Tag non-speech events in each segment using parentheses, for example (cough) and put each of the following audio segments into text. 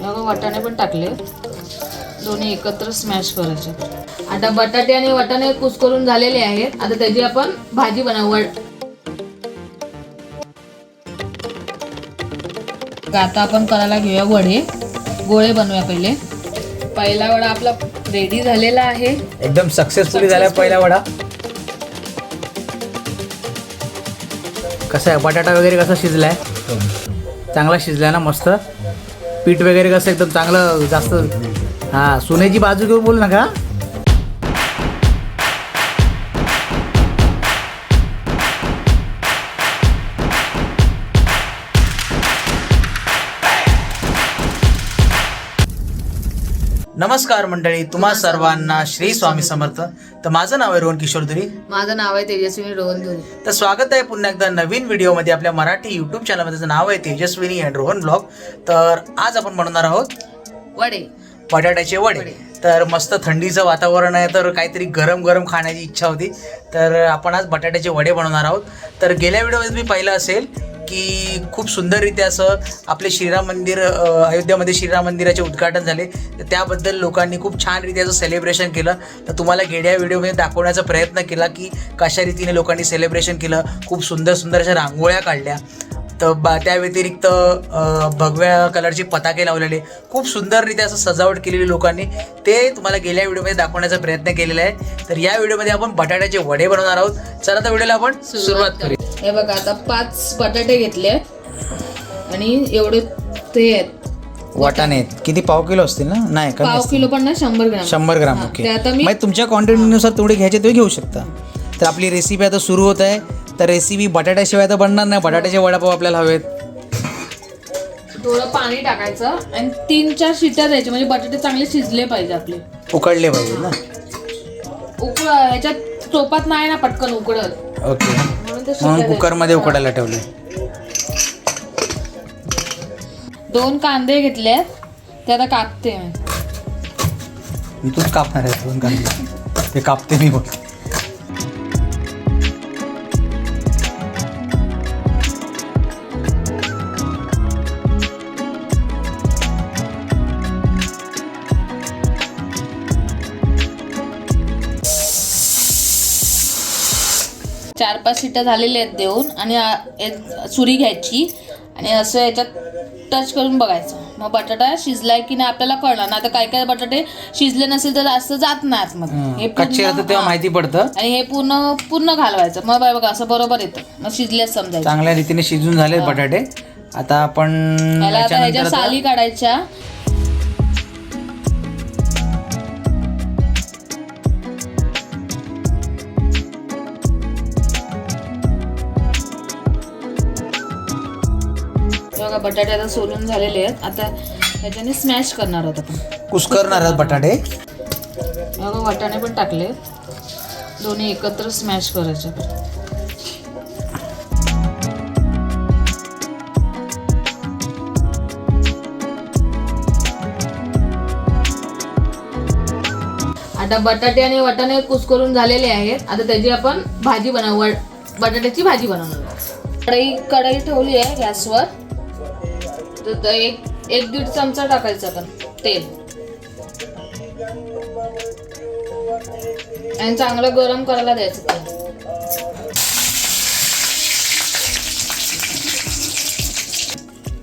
बघा वाटाणे पण टाकले. दोन्ही एकत्र स्मॅश करायचे. आता बटाटे आणि वाटाणे कुस्करून झालेले आहेत. आता त्याची आपण भाजी बनवू. वड- आता आपण करायला घेऊया वडे. गोळे बनवूया पहिले. पहिला वडा आपला रेडी झालेला आहे. एकदम सक्सेसफुली झाला पहिला वडा. कसा आहे? बटाटा वगैरे कसा शिजलाय? चांगला शिजलाय ना? मस्त? पीठ वगैरे कसं एकदम चांगलं जास्त हा सोन्याची बाजू घेऊन बोल नका. नमस्कार मंडळी तुम्हा सर्वांना श्री स्वामी समर्थ. तर माझं नाव आहे रोहन किशोर दुरी. माझं नाव आहे तेजस्विनी रोहन धुरी तर स्वागत आहे पुन्हा एकदा नवीन व्हिडिओमध्ये आपल्या मराठी युट्यूब चॅनलमध्ये त्याचं नाव आहे तेजस्विनी अँड रोहन ब्लॉग तर आज आपण बनवणार आहोत वडे. बटाट्याचे वडे. तर मस्त थंडीचं वातावरण आहे तर काहीतरी गरम गरम खाण्याची इच्छा होती. तर आपण आज बटाट्याचे वडे बनवणार आहोत. तर गेल्या व्हिडिओमध्ये मी पाहिलं असेल की खूप सुंदररित्या असं आपले श्रीराम मंदिर अयोध्यामध्ये श्रीराम मंदिराचे उद्घाटन झाले. तर त्याबद्दल लोकांनी खूप छान रीतीचं सेलिब्रेशन केलं. तर तुम्हाला गेल्या व्हिडिओमध्ये दाखवण्याचा प्रयत्न केला की कशा रीतीने लोकांनी सेलिब्रेशन केलं. खूप सुंदर सुंदर अशा रांगोळ्या काढल्या. तर बा त्या व्यतिरिक्त भगव्या कलरचे पताके लावलेले. खूप सुंदररित्या असं सजावट केलेली लोकांनी. ते तुम्हाला गेल्या व्हिडिओमध्ये दाखवण्याचा प्रयत्न केलेला आहे. तर या व्हिडिओमध्ये आपण बटाट्याचे वडे बनवणार आहोत. चला तर व्हिडिओला आपण सुरुवात करूया. हे बघा आता पाच बटाटे घेतले आणि एवढे ते आहेत. वाटाणे किती पाव किलो असतील ना? नाही कमी पाव. किलो पण नाही शंभर ग्राम. शंभर ग्राम ओके. आता मी तुमच्या क्वांटिटीनुसार तेवढे घ्यायचे ते घेऊ शकता. तर आपली रेसिपी आता सुरू होत आहे. तर रेसिपी बटाट्याशिवाय तर बनणार नाही. बटाट्याचे वडापाव आपल्याला हवेत. थोडं पाणी टाकायचं आणि तीन चार शिट्या द्यायच्या. म्हणजे बटाटे चांगले शिजले पाहिजे आपले. उकडले पाहिजे ना? उकळ ह्याच्यात चोपात नाही ना पटकन उकडत. ओके. म्हणून कुकरमध्ये उकडायला ठेवले दोन कांदे घेतले ते आता कापते मी. मी तूच कापणार आहे दोन कांदे. ते कापते मी बघ. पाच शिट्ट्या झालेल्या आहेत देऊन आणि सुरी घ्यायची आणि असं याच्यात टच करून बघायचं. मग बटाटा शिजलाय की नाही आपल्याला कळणार ना आता काय काय बटाटे शिजले नसेल तर जास्त जात नाही आतमध्ये. हे कच्चे तेव्हा. माहिती पडतं. आणि हे पूर्ण पूर्ण घालवायचं. मग बाय बघा असं बरोबर येतं. मग शिजलेच समजायचं. चांगल्या रीतीने शिजून झालेत बटाटे. आता आपण आता आता- साली काढायच्या. बटाटे आता सोलून झालेले आहेत. आता ह्याच्याने स्मॅश करणार आहोत आपण. कुस्करणार आहेत बटाटे? बघा वाटाणे पण टाकले. दोन्ही एकत्र स्मॅश करायचे. आता बटाटे आणि वाटाणे कुस्करून झालेले आहेत. आता त्याची आपण भाजी बनवू बटाट्याची भाजी बनवणार. कढई कढई ठेवली आहे गॅसवर. तर ते एक एक दीड चमचा टाकायचं आपण तेल. आणि चांगलं गरम करायला द्यायचं तेल.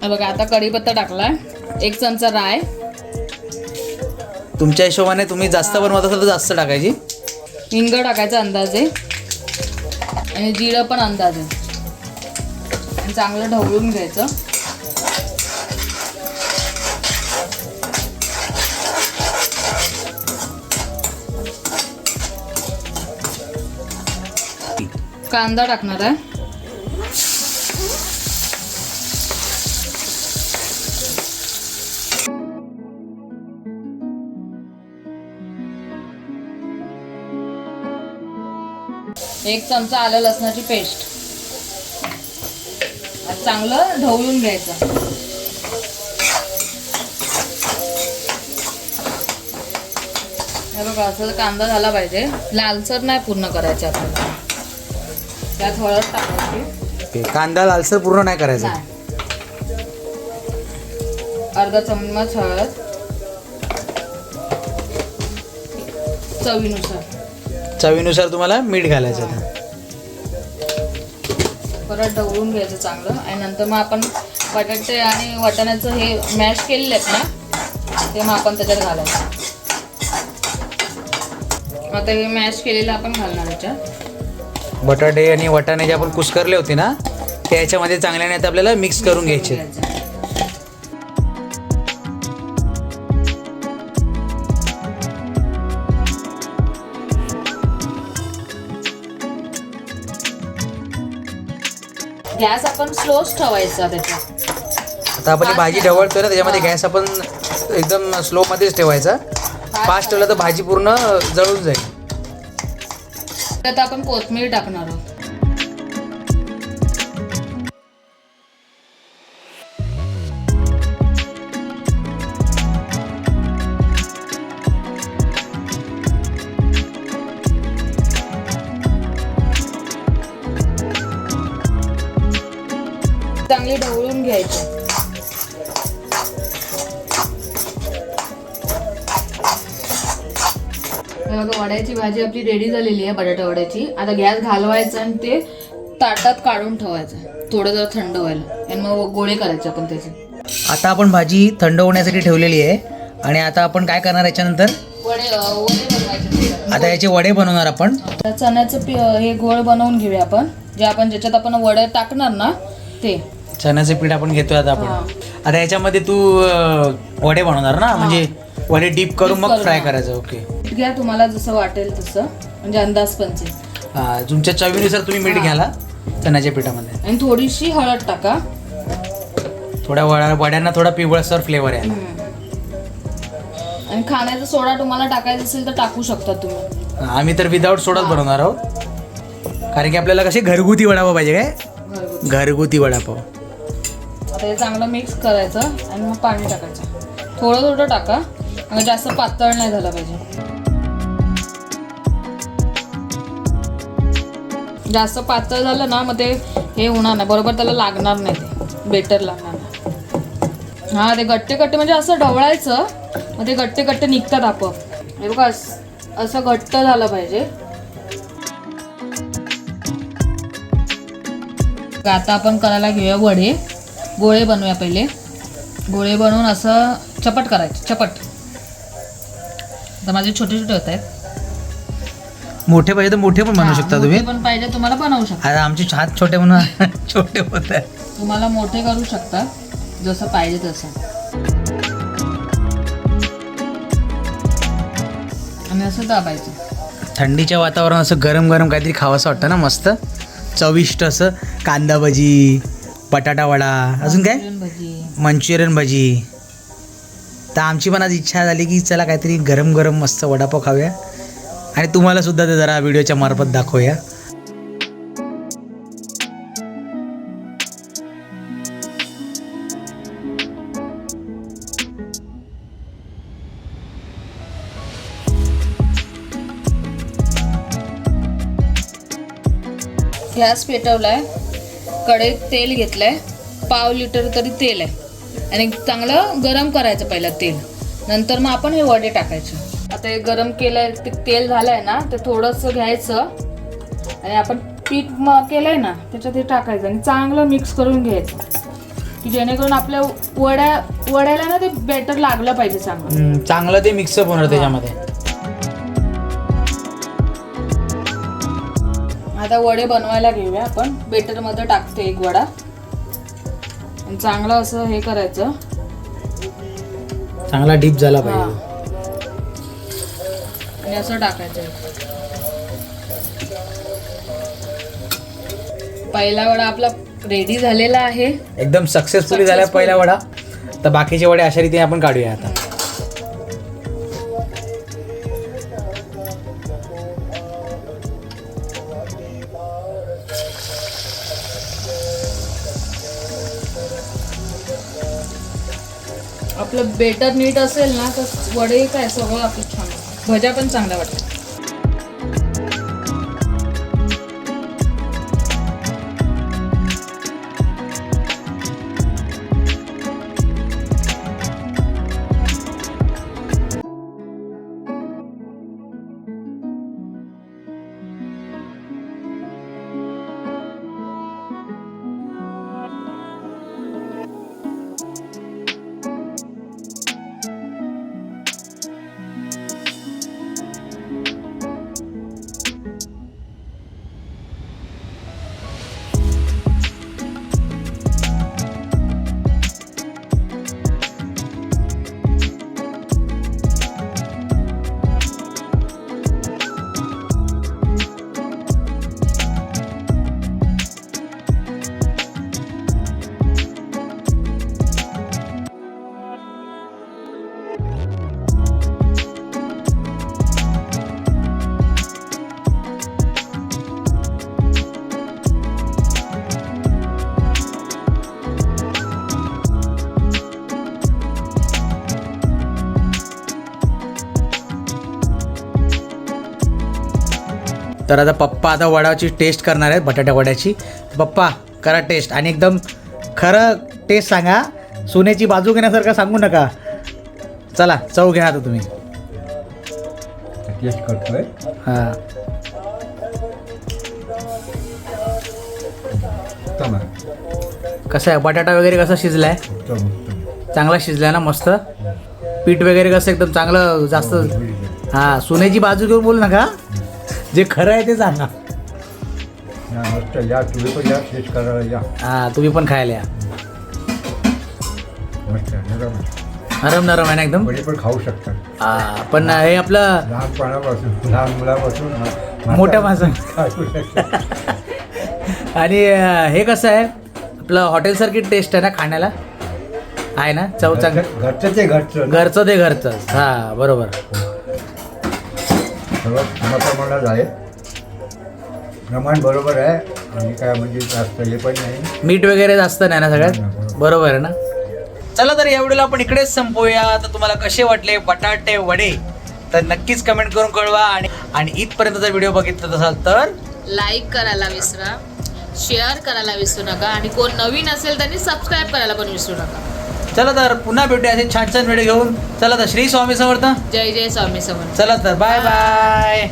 हे बघा आता कढीपत्ता टाकला एक चमचा राय. तुमच्या हिशोबाने तुम्ही जास्त बनवत असाल तर जास्त टाकायची. हिंग टाकायचा अंदाजे. आणि जिरं पण अंदाजे. आणि चांगलं ढवळून घ्यायचं. कांदा टाकणार आहे. एक चमचा आलं लसणाची पेस्ट. चांगलं ढवळून घ्यायचं. हे बघा असं कांदा झाला पाहिजे. लालसर नाही पूर्ण करायचे आपल्याला. त्यात हळद टाकायची. ओके कांदा लालसर पूर्ण नाही करायचा? नाही. अर्धा चम्मच हळद. चवीनुसार. चवीनुसार तुम्हाला मीठ घालायचं आता. परत ढवळून घ्यायचं चांगलं. आणि नंतर मग आपण बटाटे आणि वाटाण्याचं हे मॅश केलेले आहेत ना ते मग आपण त्याच्यात घालायचं. आता हे मॅश केलेलं आपण घालणार याच्यात. बटाटे आणि वाटाणे जे आपण कुस्करले होते ना ते याच्यामध्ये चांगल्याने आता आपल्याला मिक्स करून घ्यायचे. गॅस आपण स्लोच ठेवायचा त्याच्यात आता आपण ही भाजी ढवळतोय ना त्याच्यामध्ये गॅस आपण एकदम स्लो मध्येच ठेवायचा. फास्ट ठेवला तर भाजी पूर्ण जळून जाईल. त्यात आपण कोथमीर टाकणार आहोत. चांगली ढवळून घ्यायची. बघा वड्याची भाजी आपली रेडी झालेली आहे बटाटा वड्याची. आता गॅस घालवायचा आणि ते ताटात काढून ठेवायचं. थोडं जरा थंड व्हायला. आणि मग गोळे करायचे आपण त्याचे. आता आपण भाजी थंड होण्यासाठी ठेवलेली आहे. आणि आता आपण काय करणार याच्यानंतर? वडे बनवायचे. आता याचे वडे बनवणार आपण. चण्याचं हे गोळ बनवून घेऊया आपण. जे आपण ज्याच्यात आपण वडे टाकणार ना ते. चण्याचे पीठ आपण घेतोय आता आपण. आता याच्यामध्ये तू वडे बनवणार ना? म्हणजे वडे डीप करून मग फ्राय. करायचं ओके घ्या तुम्हाला जसं वाटेल तसं. म्हणजे अंदाज पंचे हा, तुमच्या चवीनुसार तुम्ही मीठ घ्याला चण्याच्या पिठामध्ये. आणि थोडीशी हळद टाका. थोड्या वड्या वड्यांना थोडा पिवळसर फ्लेवर आहे. आणि खाण्याचा सोडा तुम्हाला टाकायचा असेल तर टाकू शकता तुम्ही. आम्ही तर विदाऊट सोडाच बनवणार आहोत. कारण की आपल्याला कसे घरगुती वडापाव पाहिजे काय? घरगुती. घरगुती वडापाव. आता हे चांगलं मिक्स करायचं आणि मग पाणी टाकायचं. थोडं थोडं टाका. आणि जास्त पातळ नाही झालं पाहिजे. जास्त पातळ झालं ना मग ते हे होणार नाही. बरोबर त्याला लागणार नाही ते. बेटर लागणार नाही. हा ते गट्टे गट्टे म्हणजे असं ढवळायचं मग ते गट्टे गट्टे निघतात आपोआप. हे बघा असं असं घट्ट झालं पाहिजे. आता आपण करायला घेऊया वडे. गोळे बनवूया पहिले. गोळे बनवून असं चपट करायचे चपट. तर माझे छोटे छोटे होत आहेत. मोठे पाहिजे तर मोठे पण बनवू शकता तुम्ही. पण पाहिजे तुम्हाला बनवू शकता. आता आमचे हात छोटे म्हणून (laughs) छोटे होत आहे तुम्हाला मोठे करू शकता जसं पाहिजे तसं. आणि असं दाबायचं. थंडीच्या वातावरणात असं गरम गरम काहीतरी खावंसं वाटतं ना मस्त? चविष्ट असं कांदा भजी बटाटा वडा अजून काय? मंचुरियन भजी. तर आमची पण आज इच्छा झाली की चला काहीतरी गरम गरम मस्त वडापाव खाऊया. आणि तुम्हाला सुद्धा ते जरा व्हिडिओच्या मार्फत दाखवूया. गॅस पेटवलाय. कढईत तेल घेतलंय. पाव लिटर तरी तेल आहे. आणि चांगलं गरम करायचं पहिलं तेल. नंतर मग आपण हे वडे टाकायचे. आता हे गरम केलंय ते तेल झालंय ना ते थोडंसं घ्यायचं. आणि आपण पीठ म केलंय ना त्याच्यात हे टाकायचं आणि चांगलं मिक्स करून घ्यायचं. की जेणेकरून आपल्या वड्या वड्याला ना ते बेटर लागलं पाहिजे चांगलं. हम्म, चांगलं ते मिक्सअप होणार त्याच्यामध्ये. आता वडे बनवायला घेऊया आपण. बेटरमध्ये टाकते एक वडा. आणि चांगलं असं हे करायचं. चांगला डीप झाला. पाहिजे. आणि असं टाकायचं. पहिला वडा आपला रेडी झालेला आहे. एकदम सक्सेसफुली झाला Successful. पहिला वडा. तर बाकीचे वडे अशा रीतीने आपण काढूया आता. बेटर नीट असेल ना तर वडे काय सगळं आपलं छान. भज्या पण चांगल्या वाटतात. तर आता पप्पा आता वडाची टेस्ट करणार आहेत बटाट्या वड्याची. पप्पा करा टेस्ट आणि एकदम खरं टेस्ट सांगा. सोन्याची बाजू घेण्यासारखं सांगू नका. चला चव घ्या आता तुम्ही. टेस्ट करतोय. हां. कसं आहे? बटाटा वगैरे कसा शिजलाय? चांगला शिजलाय ना मस्त? पीठ वगैरे कसं एकदम चांगलं जास्त हां सोन्याची बाजू घेऊन बोलू नका. जे खरं आहे ते सांगा. या मस्त या तुम्ही पण या टेस्ट करायला या. हां तुम्ही पण खायला या. मस्त नरम आहे. नरम नरम आहे ना एकदम? कोणी पण खाऊ शकतात हां पण हे आपलं लहानपणापासून लहान मुलापासून मोठ्या माणसं. खाऊ शकतात आणि अं, हे कसं आहे? आपलं हॉटेलसारखी टेस्ट आहे ना खाण्याला? आहे ना? चव चांग घरचं घरचं ते घरचं. घरचं ते घरचंच हां बरोबर. सर्व प्रमाणात आहे. प्रमाण बरोबर आहे. आणि काय म्हणजे जास्त हे पण नाही. मीठ वगैरे जास्त नाही ना सगळ्यात? बरोबर. आहे ना? चला तर या व्हिडिओला आपण इकडेच संपवूया तर तुम्हाला कसे वाटले बटाटे वडे? तर नक्कीच कमेंट करून कळवा. आणि आणि इथपर्यंतचा व्हिडिओ बघितला असाल तर? लाईक करायला विसरा. शेअर करायला विसरू नका. आणि कोण नवीन असेल त्यांनी सबस्क्राईब करायला पण विसरू नका. चला तर पुन्हा भेटूया असे छान छान व्हिडिओ घेऊन. चला तर श्री स्वामी समर्थ. जय जय स्वामी समर्थ. चला तर बाय बाय